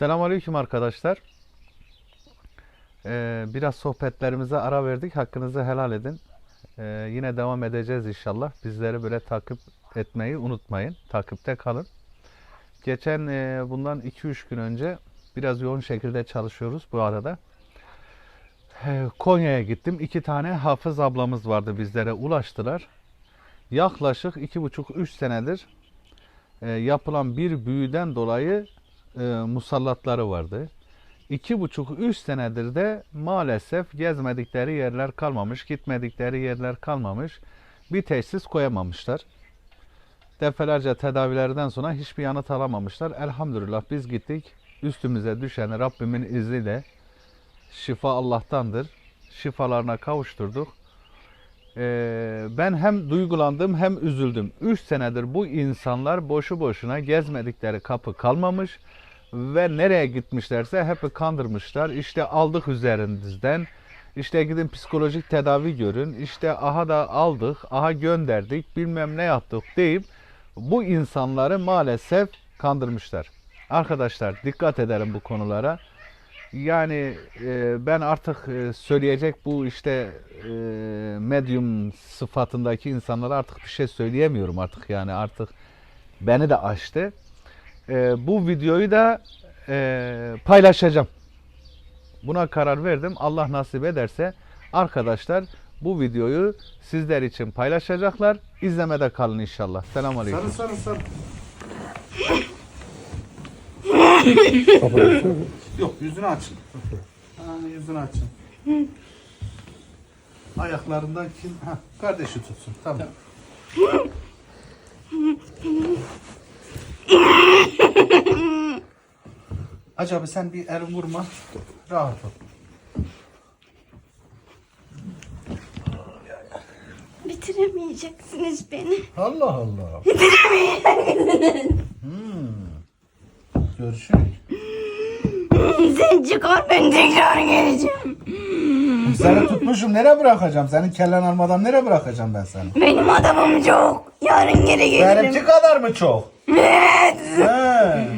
Selamünaleyküm arkadaşlar. Ee, biraz sohbetlerimize ara verdik. Hakkınızı helal edin. Ee, yine devam edeceğiz inşallah. Bizleri böyle takip etmeyi unutmayın. Takipte kalın. Geçen e, bundan 2-3 gün önce biraz yoğun şekilde çalışıyoruz bu arada. Ee, Konya'ya gittim. İki tane hafız ablamız vardı bizlere ulaştılar. Yaklaşık 2,5-3 senedir e, yapılan bir büyüden dolayı e, musallatları vardı. İki buçuk, üç senedir de maalesef gezmedikleri yerler kalmamış, gitmedikleri yerler kalmamış. Bir teşhis koyamamışlar. Defalarca tedavilerden sonra hiçbir yanıt alamamışlar. Elhamdülillah biz gittik. Üstümüze düşeni Rabbimin izniyle şifa Allah'tandır. Şifalarına kavuşturduk. Ee, ben hem duygulandım hem üzüldüm. 3 senedir bu insanlar boşu boşuna gezmedikleri kapı kalmamış ve nereye gitmişlerse hep kandırmışlar. İşte aldık üzerinizden. İşte gidin psikolojik tedavi görün. İşte aha da aldık, aha gönderdik, bilmem ne yaptık deyip bu insanları maalesef kandırmışlar. Arkadaşlar dikkat edelim bu konulara. Yani e, ben artık e, söyleyecek bu işte e, medyum sıfatındaki insanlara artık bir şey söyleyemiyorum artık yani artık beni de aştı. E, bu videoyu da e, paylaşacağım. Buna karar verdim. Allah nasip ederse arkadaşlar bu videoyu sizler için paylaşacaklar. İzlemede kalın inşallah. Selamünaleyküm. Sarı sarı sarı. Yok yüzünü açın. Ha, yüzünü açın. Ayaklarından kim? Ha, kardeşi tutsun. Tamam. Acaba sen bir el vurma. Rahat ol. Bitiremeyeceksiniz beni. Allah Allah. hmm. Görüşürüz. Sen çıkar ben tekrar geleceğim. Seni tutmuşum nereye bırakacağım? Senin kellen almadan nereye bırakacağım ben seni? Benim adamım çok. Yarın geri gelirim. Benimki kadar mı çok? Evet. He.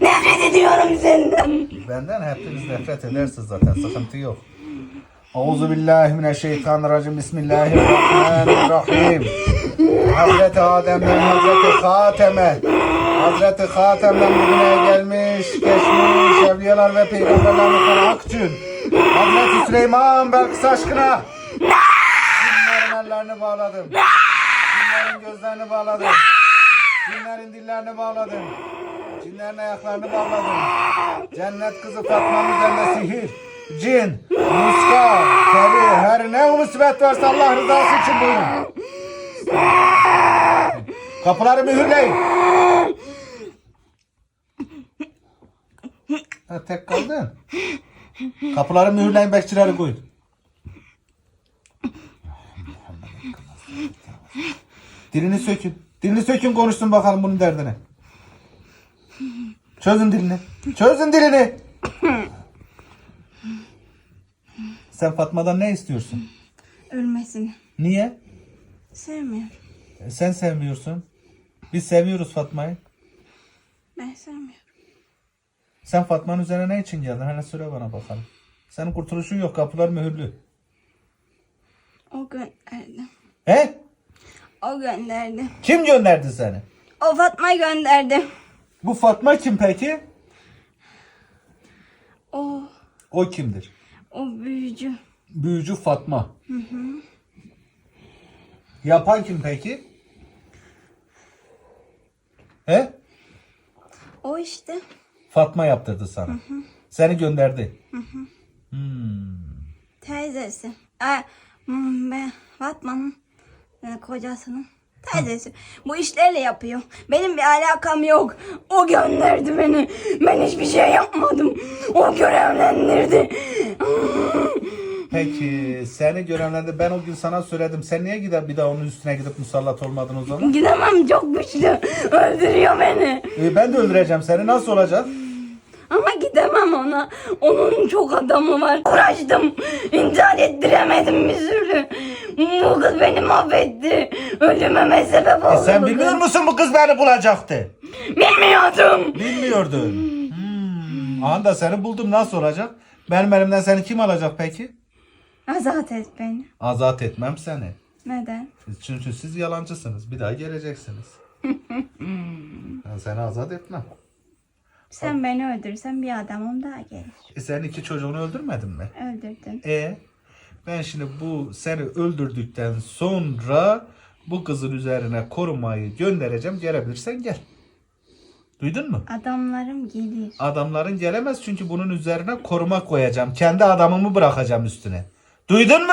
Nefret ediyorum senden. Benden hepiniz nefret edersiniz zaten sıkıntı yok. Euzu billahi mineşşeytanirracim. Bismillahirrahmanirrahim. Hazreti Adem'den Hazreti Hatem'e Hazreti Hatem'den bugüne gelmiş, geçmiş evliyalar ve peygamberlerin kanı Akçın. Hazreti Süleyman Belkıs aşkına Cinlerin ellerini bağladım. Cinlerin gözlerini bağladım. Cinlerin dillerini bağladım. Cinlerin ayaklarını bağladım. Cennet kızı Fatma'nın üzerinde sihir, cin, muska, peri, her ne musibet varsa Allah rızası için buyurun. Kapıları mühürleyin. Ha, tek kaldın. Kapıları mühürleyin bekçileri koyun. Dilini sökün. Dilini sökün konuşsun bakalım bunun derdini. Çözün dilini. Çözün dilini. Sen Fatma'dan ne istiyorsun? Ölmesini. Niye? Sevmiyorum. E, Sen sevmiyorsun. Biz seviyoruz Fatma'yı. Ben sevmiyorum. Sen Fatma'nın üzerine ne için geldin? Hele söyle bana bakalım. Senin kurtuluşun yok. Kapılar mühürlü. O gönderdi. He? O gönderdi. Kim gönderdi seni? O Fatma gönderdi. Bu Fatma kim peki? O, O kimdir? O büyücü. Büyücü Fatma. Yapan kim peki? He? O işte. Fatma yaptırdı sana. Seni gönderdi. Teyzesi. Ee, hmm, ben Fatma'nın e, kocasının teyzesi. Bu işlerle yapıyor. Benim bir alakam yok. O gönderdi beni. Ben hiçbir şey yapmadım. O görevlendirdi. Peki seni görevlendi. Ben o gün sana söyledim. Sen niye gider bir daha onun üstüne gidip musallat olmadın o zaman? Gidemem çok güçlü. Öldürüyor beni. E, ben de öldüreceğim seni. Nasıl olacak? Ama gidemem ona. Onun çok adamı var. Uğraştım. İntihar ettiremedim bir türlü. Bu kız beni mahvetti. Ölümeme sebep oldu. E, sen bu bilmiyor kız. musun bu kız beni bulacaktı? Bilmiyordum. Bilmiyordun. Hmm. Aha da seni buldum nasıl olacak? Benim elimden seni kim alacak peki? Azat et beni. Azat etmem seni. Neden? Çünkü siz yalancısınız. Bir daha geleceksiniz. ben seni azat etmem. Sen beni öldürürsen bir adamım daha gelir. E sen iki çocuğunu öldürmedin mi? Öldürdün. E ben şimdi bu seni öldürdükten sonra bu kızın üzerine korumayı göndereceğim. Gelebilirsen gel. Duydun mu? Adamlarım gelir. Adamların gelemez çünkü bunun üzerine koruma koyacağım. Kendi adamımı bırakacağım üstüne. Duydun mu?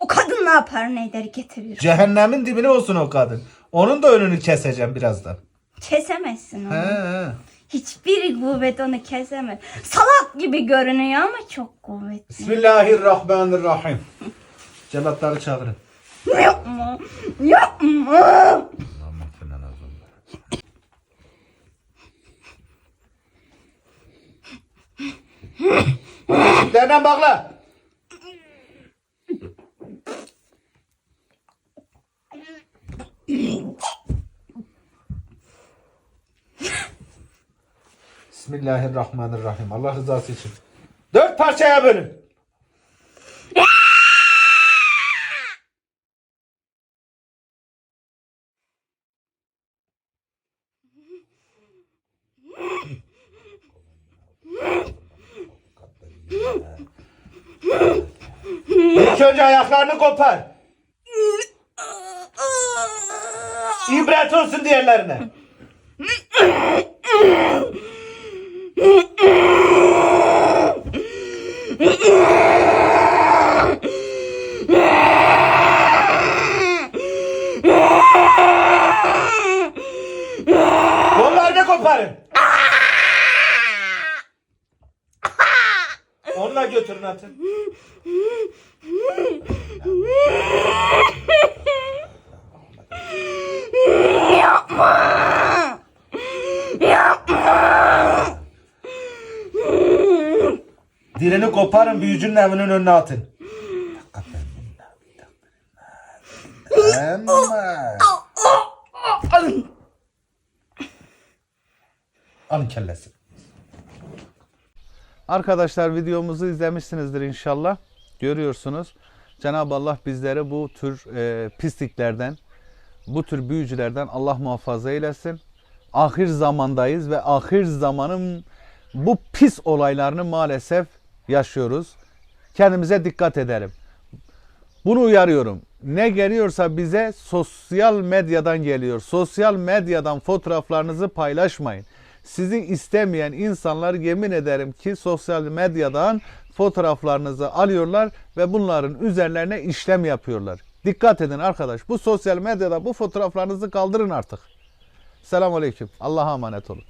O kadın ne yapar ne eder getirir. Cehennemin dibine olsun o kadın. Onun da önünü keseceğim birazdan. Kesemezsin onu. He. Hiçbir kuvvet onu kesemez. Salak gibi görünüyor ama çok kuvvetli. Bismillahirrahmanirrahim. Celatları çağırın. Yapma. Yapma. Nereden bakla? Bismillahirrahmanirrahim. Allah rızası için. Dört parçaya bölün. İlk önce ayaklarını kopar. İbret olsun diğerlerine. Kollarını koparın. Onunla götürün atın. Dilini koparın büyücünün evinin önüne atın. Alın kellesi. Arkadaşlar videomuzu izlemişsinizdir inşallah. Görüyorsunuz. Cenab-ı Allah bizleri bu tür e, pisliklerden, bu tür büyücülerden Allah muhafaza eylesin. Ahir zamandayız ve ahir zamanın bu pis olaylarını maalesef yaşıyoruz. Kendimize dikkat edelim. Bunu uyarıyorum. Ne geliyorsa bize sosyal medyadan geliyor. Sosyal medyadan fotoğraflarınızı paylaşmayın. Sizi istemeyen insanlar yemin ederim ki sosyal medyadan fotoğraflarınızı alıyorlar ve bunların üzerlerine işlem yapıyorlar. Dikkat edin arkadaş. Bu sosyal medyada bu fotoğraflarınızı kaldırın artık. Selamun Aleyküm. Allah'a emanet olun.